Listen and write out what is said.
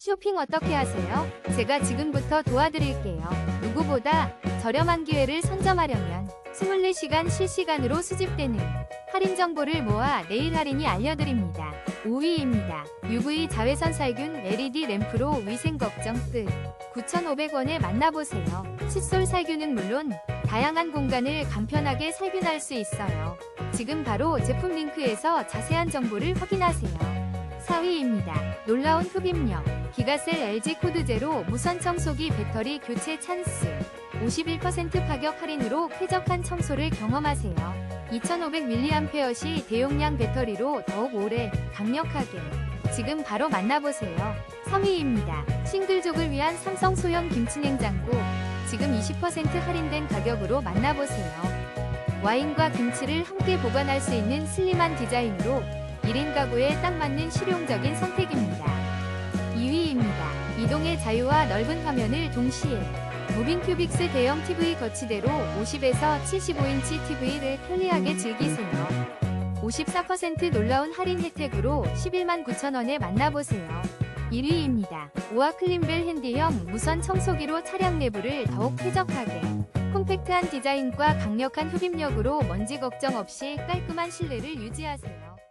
쇼핑 어떻게 하세요? 제가 지금부터 도와드릴게요. 누구보다 저렴한 기회를 선점하려면 24시간 실시간으로 수집되는 할인 정보를 모아 내일 할인이 알려드립니다. 5위입니다. UV 자외선 살균 LED 램프로 위생 걱정 끝. 9,500원에 만나보세요. 칫솔 살균은 물론 다양한 공간을 간편하게 살균할 수 있어요. 지금 바로 제품 링크에서 자세한 정보를 확인하세요. 4위입니다. 놀라운 흡입력. 기가셀 LG 코드 제로 무선 청소기 배터리 교체 찬스. 51% 가격 할인으로 쾌적한 청소를 경험하세요. 2500mAh 대용량 배터리로 더욱 오래 강력하게. 지금 바로 만나보세요. 3위입니다. 싱글족을 위한 삼성 소형 김치냉장고. 지금 20% 할인된 가격으로 만나보세요. 와인과 김치를 함께 보관할 수 있는 슬림한 디자인으로 1인 가구에 딱 맞는 실용적인 선택입니다. 2위입니다. 자유와 넓은 화면을 동시에 무빙 큐빅스 대형 TV 거치대로 50에서 75인치 TV를 편리하게 즐기세요. 54% 놀라운 할인 혜택으로 11만 9천원에 만나보세요. 1위입니다. 오아 클린벨 핸디형 무선 청소기로 차량 내부를 더욱 쾌적하게 콤팩트한 디자인과 강력한 흡입력으로 먼지 걱정 없이 깔끔한 실내를 유지하세요.